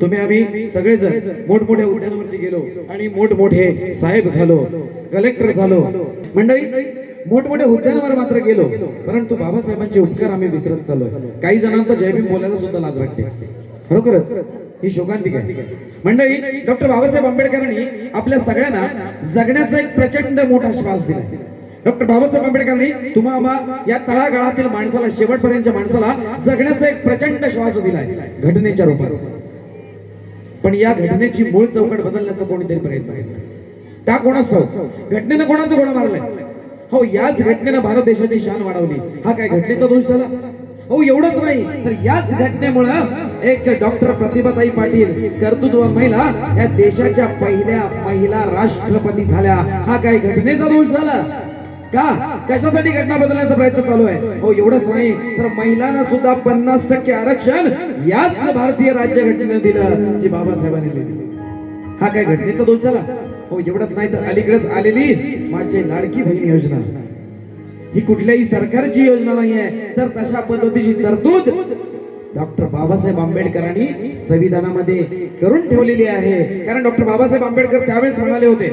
तुम्ही आम्ही सगळेजण मोठमोठ्या उद्यानावरती गेलो आणि मोठमोठे साहेब झालो कलेक्टर झालो. मंडळी मोठमोठ्या उद्यानावर मात्र गेलो परंतु बाबासाहेबांचे उपकार आम्ही विसरत चाललोय. काही जणांना जयभीम बोलायला सुद्धा लाज वाटते. खरोखरच ही शोकांतिक आहे. मंडळी डॉक्टर बाबासाहेब आंबेडकरांनी आपल्या सगळ्यांना जगण्याचा एक प्रचंड मोठा श्वास दिला डॉक्टर बाबासाहेब आंबेडकरांनी तुम्हाला या तळागाळातील माणसाला शेवटपर्यंतच्या माणसाला जगण्याचा एक प्रचंड श्वास दिलाय. घटनेच्या रूपात. पण या घटनेची मूळ चौकट बदलण्याचा कोणीतरी प्रयत्न केला. का कोणाच घटनेनं कोणाचं घोडा मारलाय? हो याच घटनेनं भारत देशाची शान वाढवली. हा काय घटनेचा दोष झाला? हो एवढंच नाही. तर याच घटनेमुळं एक डॉक्टर प्रतिभाताई पाटील कर्तृत्व महिला या देशाच्या पहिल्या महिला राष्ट्रपती झाल्या. हा काय घटनेचा दोष झाला? का? कशासाठी घटना बदलण्याचा प्रयत्न चालू आहे? हो एवढंच नाही. तर महिलांना सुद्धा पन्नास टक्के आरक्षण याच भारतीय राज्यघटनेनं दिलं जी बाबासाहेबांनी दिली. हा काय घटनेचा दोष झाला हो एवढंच नाही तर अलीकडेच आलेली माझी लाडकी बहीण योजना. ही कुठल्याही सरकारची योजना नाहीये. तर तशा पद्धतीची तरतूद डॉक्टर बाबासाहेब आंबेडकरांनी संविधानामध्ये करून ठेवलेली आहे. कारण डॉक्टर बाबासाहेब आंबेडकर त्यावेळेस म्हणाले होते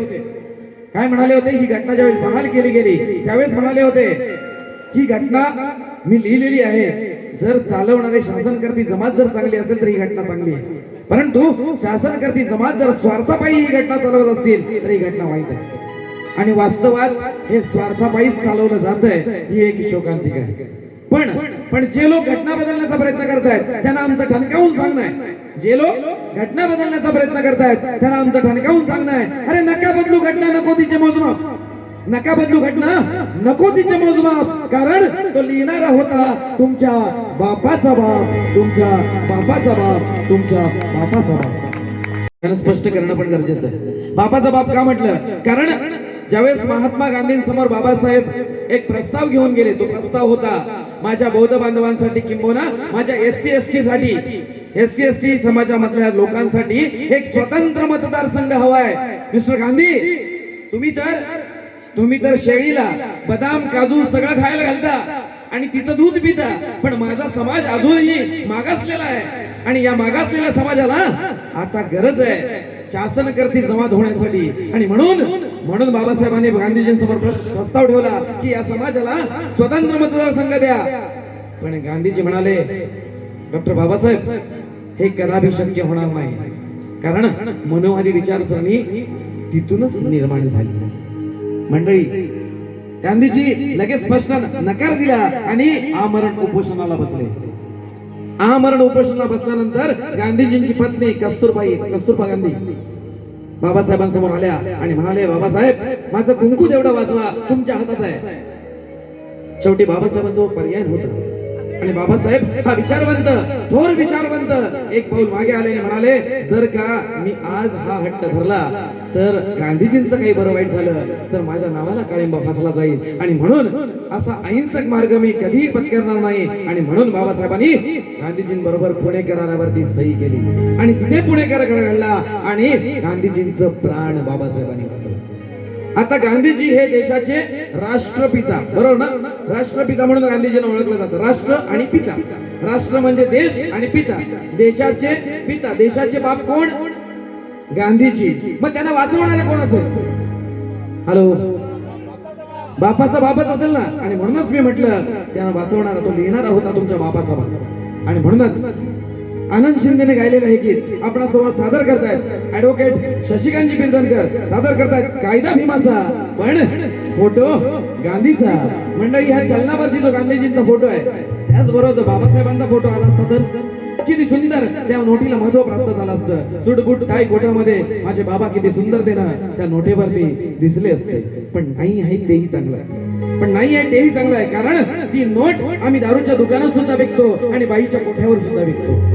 काय म्हणाले होते? ही घटना ज्यावेळेस बहाल केली गेली त्यावेळेस म्हणाले होते ही घटना मी लिहिलेली आहे. जर चालवणारे शासनकर्ती जमात जर चांगली असेल तर ही घटना चांगली आहे. परंतु शासनकर्ती जमात जर स्वार्थापायी ही घटना चालवत असतील तर ही घटना वाईट आहे. आणि वास्तवात हे स्वार्थापायीच चालवलं जात आहे ही एक शोकांतिक आहे. पण पण जे लोक घटना बदलण्याचा प्रयत्न करतायत त्यांना आमचं ठणकावून सांगणं आहे. जे लोक घटना बदलण्याचा प्रयत्न करतायत. त्यांना आमचं ठणकावून सांगणं आहे? अरे नका बदलू घटना नको तिचे मोजमाप. नका बदलू घटना नको तिचे मोजमाप. कारण तो लिहिणारा होता तुमच्या बापाचा बाप तुमच्या बापाचा बाप तुमच्या बापाचा बाप. त्याला स्पष्ट करणं पण गरजेचं आहे. बापाचा बाप का म्हटलं? कारण ज्यावेळेस महात्मा गांधींसमोर बाबासाहेब एक प्रस्ताव घेऊन गेले तो प्रस्ताव होता माझ्या बौद्ध बांधवांसाठी किंबहुना माझ्या एस सी एस टी साठी एस सी एस टी समाजामधल्या लोकांसाठी एक स्वतंत्र मतदारसंघ हवाय. मिस्टर गांधी तुम्ही तर तुम्ही तर शेळीला बदाम काजू सगळं खायला घालता आणि तिचं दूध पिता. पण माझा समाज अजूनही मागासलेला आहे. आणि या मागासलेल्या समाजाला आता गरज आहे. शासनकर्ती जमात होण्यासाठी. आणि म्हणून म्हणून बाबासाहेबांनी गांधीजींसमोर प्रस्ताव ठेवला की या समाजाला स्वतंत्र मतदारसंघ द्या. पण गांधीजी म्हणाले डॉक्टर बाबासाहेब हे कदापि शक्य होणार नाही. कारण मनोवादी विचारसरणी तिथूनच निर्माण झाली. मंडळी गांधीजी लगेच स्पष्ट नकार दिला आणि आमरण उपोषणाला बसले. आमरण उपोषणाला बसल्यानंतर गांधीजींची पत्नी कस्तुरबाई कस्तुरबा गांधी बाबासाहेबांसमोर आल्या आणि म्हणाले बाबासाहेब माझं कुंकू तेवढं वाचवा तुमच्या हातात आहे. शेवटी बाबासाहेबांचा पर्याय नव्हता. आणि बाबासाहेब हा विचारवंत थोर विचारवंत एक पाऊल मागे आले आणि म्हणाले जर का मी आज हा हट्ट धरला तर गांधीजींचं काही बरं वाईट झालं तर माझ्या नावाला काळिंबा फासला जाईल. आणि म्हणून असा अहिंसक मार्ग मी कधीही पत्करणार नाही. आणि म्हणून बाबासाहेबांनी गांधीजींबरोबर पुणे करारावरती सही केली. आणि तिथे पुणे करार घडला आणि गांधीजींचं प्राण बाबासाहेबांनी वाचवलं. आता गांधीजी हे देशाचे राष्ट्रपिता बरोबर ना? राष्ट्रपिता म्हणून गांधीजींना ओळखलं जातं. राष्ट्र आणि पिता. राष्ट्र म्हणजे देश आणि पिता. देशाचे पिता. देशाचे बाप कोण? गांधीजी. मग त्यांना वाचवणारे कोण असेल? हॅलो? बापाचा बापच असेल ना? आणि म्हणूनच मी म्हटलं त्यांना वाचवणारा तो लिहिणारा होता तुमच्या बापाचा बाप. आणि म्हणूनच आनंद शिंदेने गायलेलं हे गीत आपणासमोर सादर करतायत. ऍडव्होकेट शशिकांतजी बिरदनकर सादर करतायत. कायदा भीमाचा. पण फोटो गांधीचा. मंडळी ह्या चलनावरती जो गांधीजींचा फोटो आहे त्याचबरोबर जो बाबासाहेबांचा फोटो आला असता तर किती सुंदर त्या नोटीला महत्त्व प्राप्त झालं असतं. सुटबुट काय कोटामध्ये माझे बाबा किती सुंदर देणं त्या नोटेवरती दिसले असते. पण नाही आहे तेही चांगलं. आहे पण नाही आहे तेही चांगलं आहे कारण ती नोट आम्ही दारूच्या दुकानात सुद्धा विकतो आणि बाईच्या कोठ्यावर सुद्धा विकतो.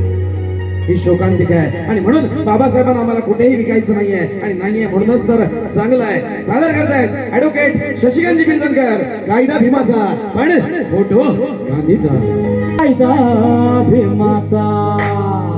ही शोकांतिक आहे. आणि म्हणून बाबासाहेबांना आम्हाला कुठेही विकायचं नाहीये. आणि नाहीये म्हणूनच तर चांगलं आहे. सादर करतायत. ऍडव्होकेट शशिकांतजी बिरदनकर कायदा भीमाचा. पण फोटो गांधीचा. कायदा भीमाचा.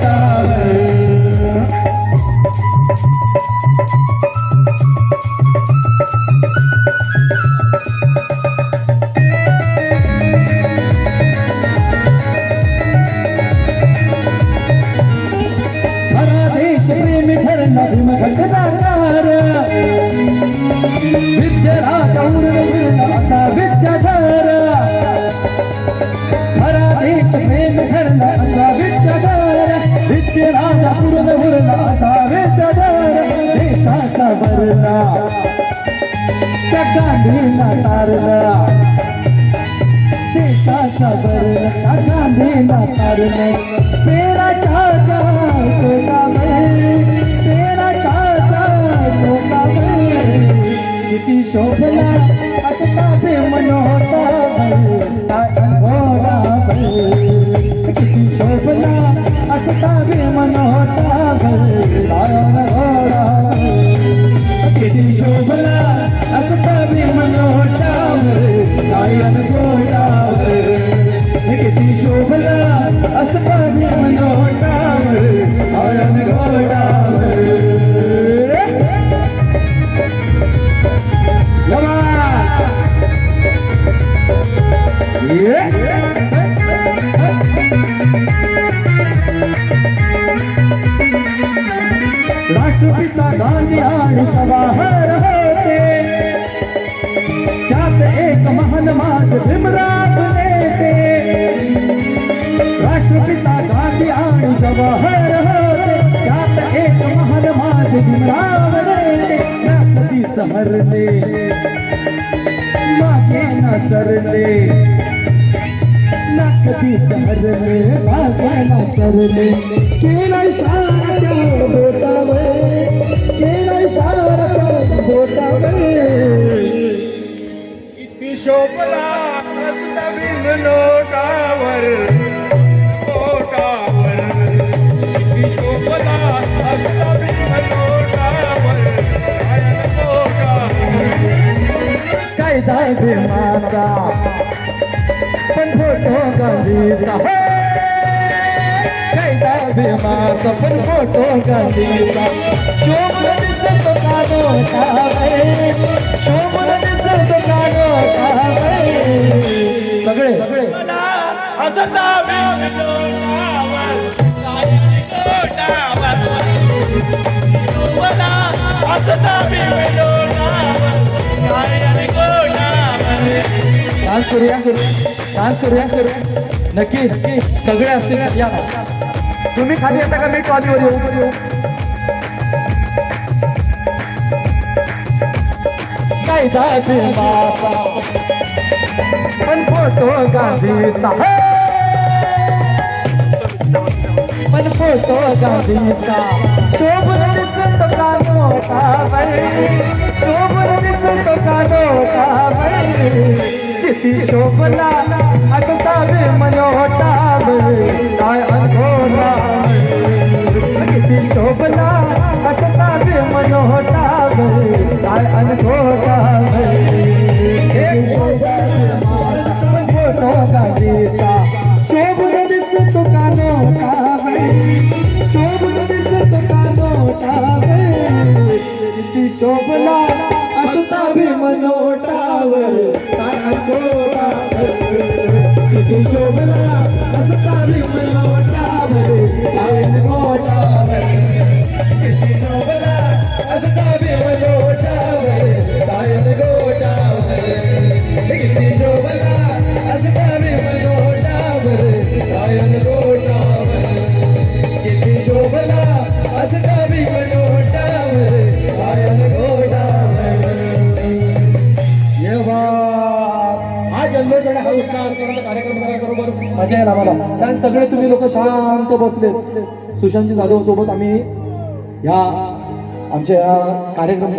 तारला देशाचा वरला त्या गांधीला तेरा चाचा तेरा चाचा किती शोभला असता प्रेम किती शोभला असता प्रेम अनुभवला किती शोभला असता प्रेम आणि जवाहर होते त्यात एक महान भीमराव नेते राष्ट्रपिता गांधी आणि जवाहर होते एक महान माज भीमराव नेते त्या कधी सहरले मागे न ना कधी सहरले मागे न केला जाय भीमाचा पण फोटो गांधीचा. हे! काय जाय भीमाचा पण फोटो गांधीचा. दिसत सगळे. डान्स करूया डान्स करूया. करूया. नक्की. नक्की सगळे असतील या. तुम्ही खाली येता का? मी ट्रॉलीवर येऊ. येऊ काय बाबा. पण फोटो गांधीचा पण फोटो गांधीचा शोभन दिसत का नोटा बाई शोभून दिसत का नोटा बाई किती शोभला आता मन शोभला असता भीमनोटावर काय मजा येईल आम्हाला. कारण सगळे तुम्ही लोक शांत बसले सुशांतजी जाधव सोबत आम्ही या आमच्या या कार्यक्रम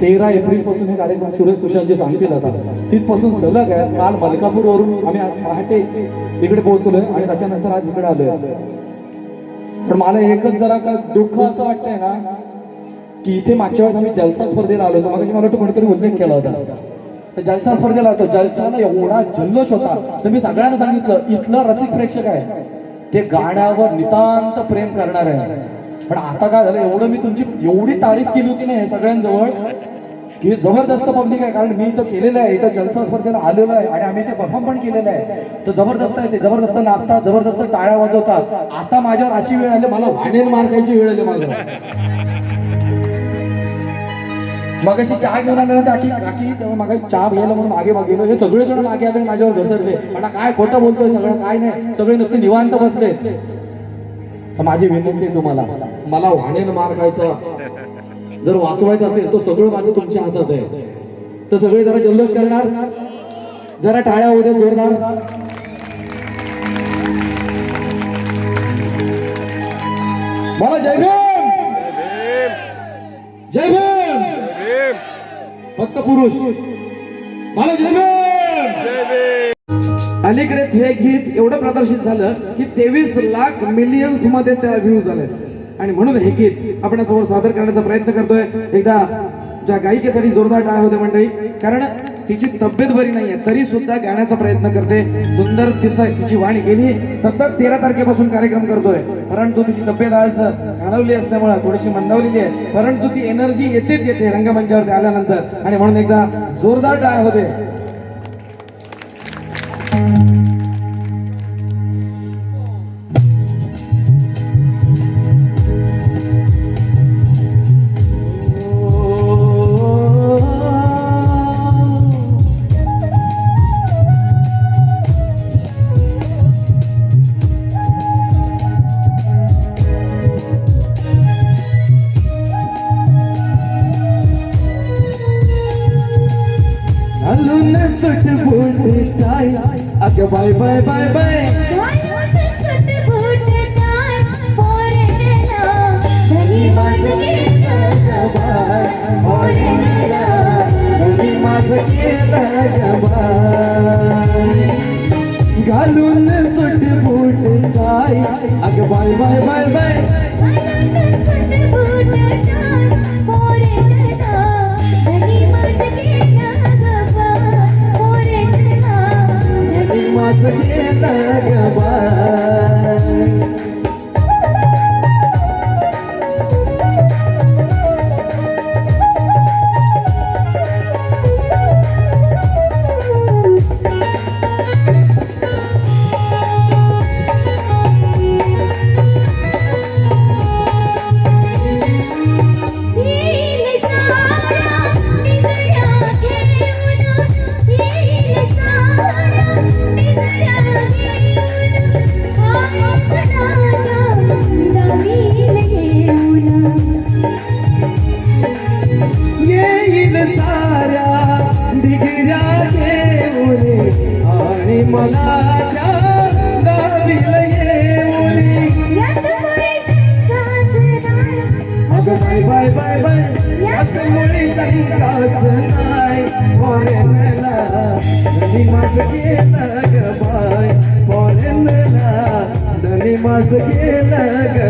तेरा एप्रिलपासून हे कार्यक्रम सुरेश सुशांतजी सांगतील आता. तिथपासून सलग आहे. काल मलकापूरवरून आम्ही पहाटे इकडे पोहोचलोय आणि त्याच्यानंतर आज इकडे आलोय. पण मला एकच जरा का दुःख असं वाटतंय ना की इथे मागच्या वेळेस आम्ही जलसा स्पर्धेला आलो होतो. मग मला वाटतं कोणीतरी उल्लेख केला होता. जलसा स्पर्धेला होतो जलसाला एवढा जल्लोष होता. तर मी सगळ्यांना सांगितलं इथलं रसिक प्रेक्षक आहे. ते गाण्यावर नितांत प्रेम करणार आहे. पण आता काय झालं एवढं मी तुमची एवढी तारीफ केली होती ना हे सगळ्यांजवळ की हे जबरदस्त पब्लिक आहे. कारण मी इथं केलेलं आहे इथं जलसा स्पर्धेला आलेलो आहे आणि आम्ही ते परफॉर्म पण केलेलं आहे. तर जबरदस्त आहे ते जबरदस्त नाचतात जबरदस्त टाळ्या वाजवतात. आता माझ्यावर अशी वेळ आली मला वाणेल मार खायची वेळ आली माझ्यावर. मग अशी चहा घेऊन आले ना काकी काकी तेव्हा मागे चहा घ्यायला म्हणून मागे मागे हे सगळे जण मागे आले माझ्यावर घसरले. मला काय खोटं बोलतोय सगळं? काय नाही. सगळे नुसते निवांत बसले तर माझी विनंती आहे तुम्हाला मला वाणेन मार खायचा. जर वाचवायचं असेल तो सगळं माझं तुमच्या हातात आहे. तर सगळे जरा जल्लोष करणार. जरा टाळ्या उद्या जोरदार. मला जय भीम! जय भीम! फक्त पुरुष मला जय अलीकडेच हे गीत एवढं प्रदर्शित झालं की तेवीस लाख मिलियन्समध्ये त्या व्ह्यूज आले आणि म्हणून हे गीत आपण समोर सादर करण्याचा प्रयत्न करतोय. एकदा ज्या गायिकेसाठी जोरदार टाळ्या होते मंडळी कारण तिची तब्येत बरी नाहीये तरी सुद्धा गाण्याचा प्रयत्न करते. सुंदर तिचं तिची वाणी गेली. सतत तेरा तारखेपासून कार्यक्रम करतोय. परंतु तिची तब्येत आज घालवली असल्यामुळे थोडीशी मंदावलेली आहे. परंतु ती एनर्जी येतेच येते रंगमंचावरती आल्यानंतर. आणि म्हणून एकदा जोरदार टाळ होते. गेलं ग बाय फॉरेनला धनी माझं गेलं ग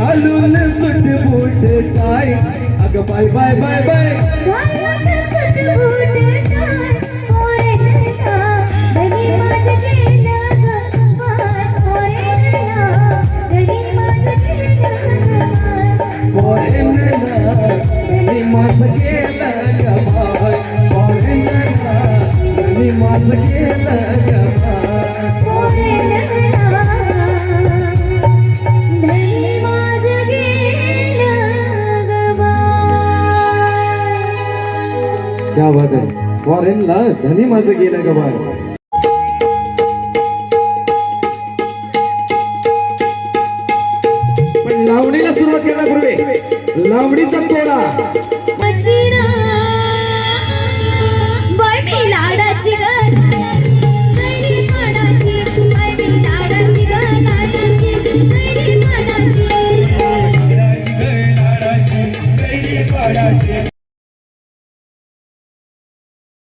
घालून सुट बूट टाय अगं बाय बाय बाय बाय. मी माझं गेलं क्या बात आहे फॉरेनला धनी माझं गेलं का पण लावणीला सुरुवात करण्यापूर्वी लावणीचा तोडा.